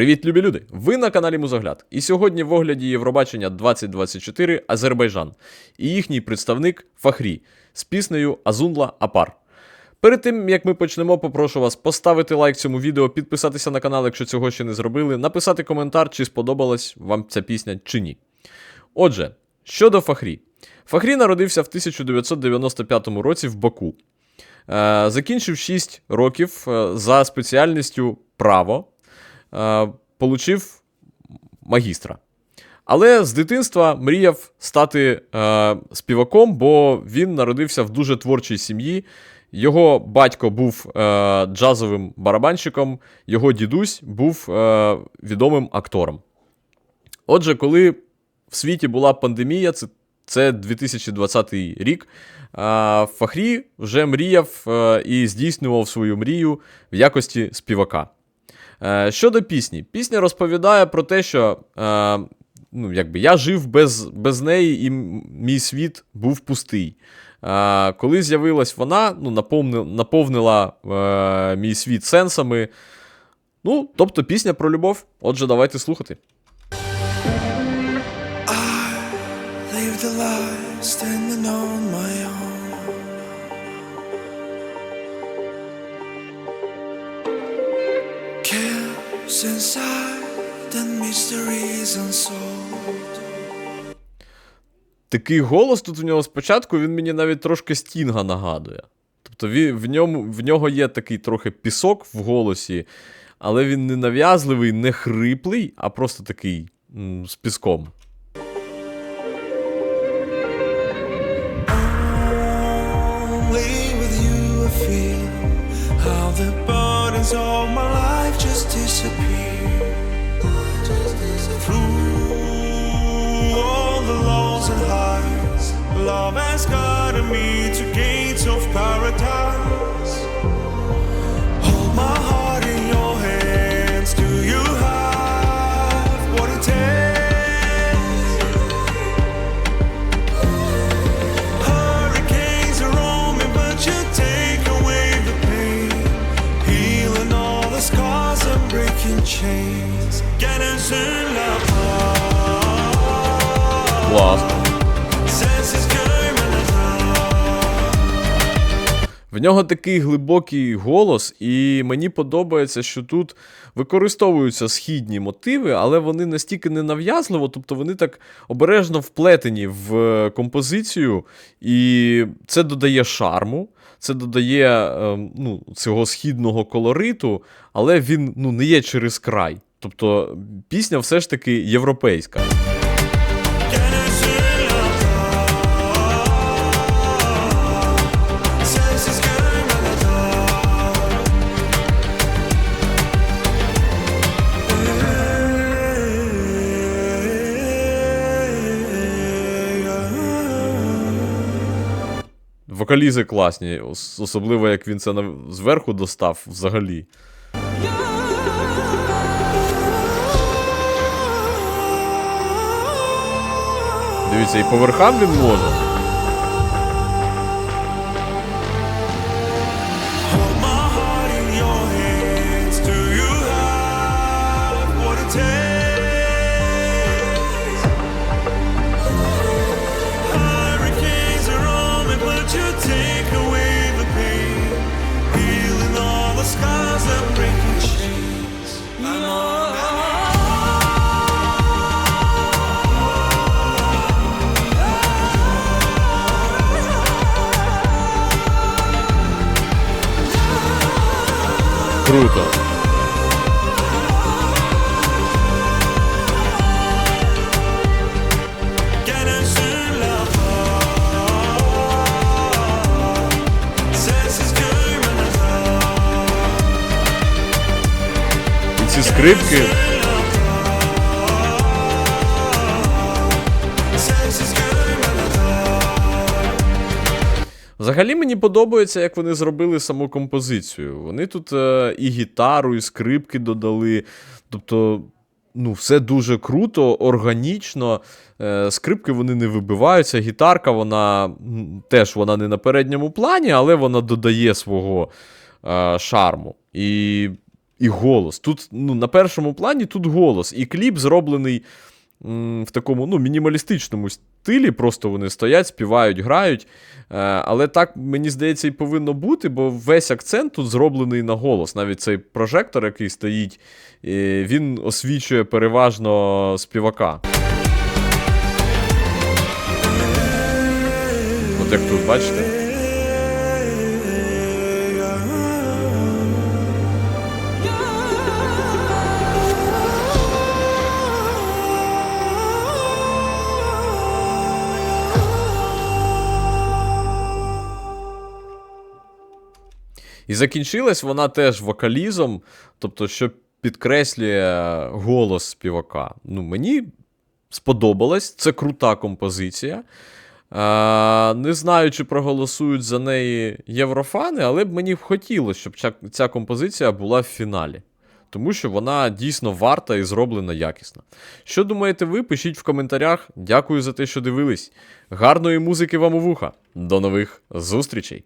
Привіт, любі люди! Ви на каналі Музогляд. І сьогодні в огляді Євробачення 2024 Азербайджан і їхній представник Фахрі з піснею Азунла Апар. Перед тим як ми почнемо, попрошу вас поставити лайк цьому відео, підписатися на канал, якщо цього ще не зробили, написати коментар, чи сподобалась вам ця пісня чи ні. Отже, щодо Фахрі. Фахрі народився в 1995 році в Баку. Е, Закінчив 6 років е, за спеціальністю право, е, получив магістра. Але з дитинства мріяв стати е, співаком, бо він народився в дуже творчій сім'ї. Його батько був е, джазовим барабанщиком, його дідусь був е, відомим актором. Отже, коли в світі була пандемія, це, це 2020 рік. а, Фахрі вже мріяв е, і здійснював свою мрію в якості співака. Е, Щодо пісні, пісня розповідає про те, що е, ну, якби я жив без, без неї, і мій світ був пустий. Е, Коли з'явилась вона, ну, наповнила, наповнила мій світ сенсами. Ну, тобто пісня про любов. Отже, давайте слухати. Live the life standing on my own. Cares inside and mysteries unsolved. Такий голос тут у нього спочатку, він мені навіть трошки стінга нагадує. Тобто він, в, ньому, в нього є такий трохи пісок в голосі, але він не нав'язливий, не хриплий, а просто такий м, з піском. Only love has guided me to gates of paradise. Hold my heart in your hands. Do you have what it takes? Hurricanes are roaming, but you take away the pain, healing all the scars and breaking chains. Get us in love. Wow. Senses В нього такий глибокий голос, і мені подобається, що тут використовуються східні мотиви, але вони настільки ненав'язливо, тобто вони так обережно вплетені в е, композицію, і це додає шарму. Це додає е, ну, цього східного колориту, але він ну, не є через край. Тобто пісня все ж таки європейська. Вокалізи класні, особливо як він це зверху достав взагалі. Дивіться, і по верхам він може. Круто. І ці скрипки. Взагалі мені подобається, як вони зробили саму композицію. Вони тут е, і гітару, і скрипки додали. Тобто, ну, все дуже круто, органічно. Е, скрипки вони не вибиваються. Гітарка, вона теж вона не на передньому плані, але вона додає свого е, шарму. І і голос. Тут ну, на першому плані тут голос. І кліп зроблений в такому ну, мінімалістичному стилі. Просто вони стоять, співають, грають. Е, але так, мені здається, і повинно бути, бо весь акцент тут зроблений на голос. Навіть цей прожектор, який стоїть, він освічує переважно співака. От як тут, бачите? І закінчилась вона теж вокалізом, тобто, що підкреслює голос співака. Ну, мені сподобалось, це крута композиція. А, не знаю, чи проголосують за неї єврофани, але б мені б хотілося, щоб ця, ця композиція була в фіналі. Тому що вона дійсно варта і зроблена якісно. Що думаєте ви? Пишіть в коментарях. Дякую за те, що дивились. Гарної музики вам у вуха. До нових зустрічей!